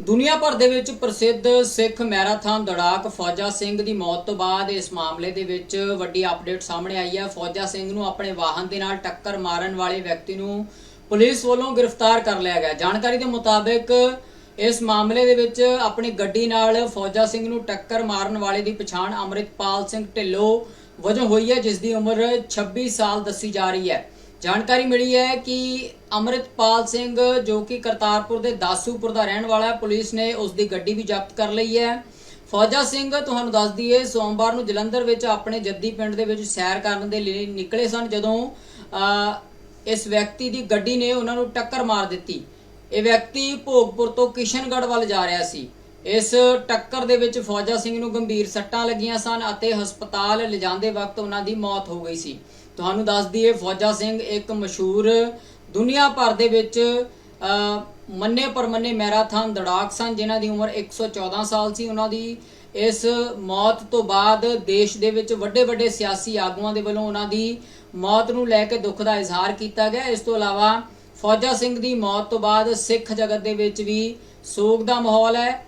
ਦੁਨੀਆ ਭਰ ਦੇ ਵਿੱਚ ਪ੍ਰਸਿੱਧ ਸਿੱਖ ਮੈਰਾਥਨ ਦੜਾਕ ਫੌਜਾ ਸਿੰਘ ਦੀ ਮੌਤ ਤੋਂ ਬਾਅਦ ਇਸ ਮਾਮਲੇ ਦੇ ਵਿੱਚ ਵੱਡੀ ਅਪਡੇਟ ਸਾਹਮਣੇ ਆਈ ਹੈ। ਫੌਜਾ ਸਿੰਘ ਨੂੰ ਆਪਣੇ ਵਾਹਨ ਦੇ ਨਾਲ ਟੱਕਰ ਮਾਰਨ ਵਾਲੇ ਵਿਅਕਤੀ ਨੂੰ ਪੁਲਿਸ ਵੱਲੋਂ ਗ੍ਰਿਫਤਾਰ ਕਰ ਲਿਆ ਗਿਆ। ਜਾਣਕਾਰੀ ਦੇ ਮੁਤਾਬਕ ਇਸ ਮਾਮਲੇ ਦੇ ਵਿੱਚ ਆਪਣੀ ਗੱਡੀ ਨਾਲ ਫੌਜਾ ਸਿੰਘ ਨੂੰ ਟੱਕਰ ਮਾਰਨ ਵਾਲੇ ਦੀ ਪਛਾਣ ਅਮਰਿਤਪਾਲ ਸਿੰਘ ਢਿੱਲੋਂ ਵਜੋਂ ਹੋਈ ਹੈ, ਜਿਸ ਦੀ ਉਮਰ 26 ਸਾਲ ਦੱਸੀ ਜਾ ਰਹੀ ਹੈ। ਜਾਣਕਾਰੀ ਮਿਲੀ ਹੈ ਕਿ ਅਮਰਿਤਪਾਲ ਸਿੰਘ, ਜੋ ਕਿ ਕਰਤਾਰਪੁਰ ਦੇ ਦਾਸੂਪੁਰ ਦਾ ਰਹਿਣ ਵਾਲਾ ਹੈ, ਪੁਲਿਸ ਨੇ ਉਸ ਦੀ ਗੱਡੀ ਵੀ ਜ਼ਬਤ ਕਰ ਲਈ ਹੈ। ਫੌਜਾ ਸਿੰਘ, ਤੁਹਾਨੂੰ ਦੱਸ ਦਈਏ, ਸੋਮਵਾਰ ਨੂੰ ਜਲੰਧਰ ਵਿੱਚ ਆਪਣੇ ਜੱਦੀ ਪਿੰਡ ਦੇ ਵਿੱਚ ਸੈਰ ਕਰਨ ਦੇ ਲਈ ਨਿਕਲੇ ਸਨ, ਜਦੋਂ ਇਸ ਵਿਅਕਤੀ ਦੀ ਗੱਡੀ ਨੇ ਉਹਨਾਂ ਨੂੰ ਟੱਕਰ ਮਾਰ ਦਿੱਤੀ। ਇਹ ਵਿਅਕਤੀ ਭੋਗਪੁਰ ਤੋਂ ਕਿਸ਼ਨਗੜ੍ਹ ਵੱਲ ਜਾ ਰਿਹਾ ਸੀ। ਇਸ ਟੱਕਰ ਦੇ ਵਿੱਚ ਫੌਜਾ ਸਿੰਘ ਨੂੰ ਗੰਭੀਰ ਸੱਟਾਂ ਲੱਗੀਆਂ ਸਨ ਅਤੇ ਹਸਪਤਾਲ ਲਿਜਾਂਦੇ ਵਕਤ ਉਹਨਾਂ ਦੀ ਮੌਤ ਹੋ ਗਈ ਸੀ। ਤੁਹਾਨੂੰ ਦੱਸ ਦਈਏ, ਫੌਜਾ ਸਿੰਘ ਇੱਕ ਮਸ਼ਹੂਰ ਦੁਨੀਆ ਭਰ ਦੇ ਵਿੱਚ ਮੰਨੇ ਪਰਮੰਨੇ ਮੈਰਾਥਨ ਦੜਾਕ ਸਨ, ਜਿਨ੍ਹਾਂ ਦੀ ਉਮਰ 114 ਸਾਲ ਸੀ। ਉਹਨਾਂ ਦੀ ਇਸ ਮੌਤ ਤੋਂ ਬਾਅਦ ਦੇਸ਼ ਦੇ ਵਿੱਚ ਵੱਡੇ ਵੱਡੇ ਸਿਆਸੀ ਆਗੂਆਂ ਦੇ ਵੱਲੋਂ ਉਹਨਾਂ ਦੀ ਮੌਤ ਨੂੰ ਲੈ ਕੇ ਦੁੱਖ ਦਾ ਇਜ਼ਹਾਰ ਕੀਤਾ ਗਿਆ। ਇਸ ਤੋਂ ਇਲਾਵਾ ਫੌਜਾ ਸਿੰਘ ਦੀ ਮੌਤ ਤੋਂ ਬਾਅਦ ਸਿੱਖ ਜਗਤ ਦੇ ਵਿੱਚ ਵੀ ਸੋਗ ਦਾ ਮਾਹੌਲ ਹੈ।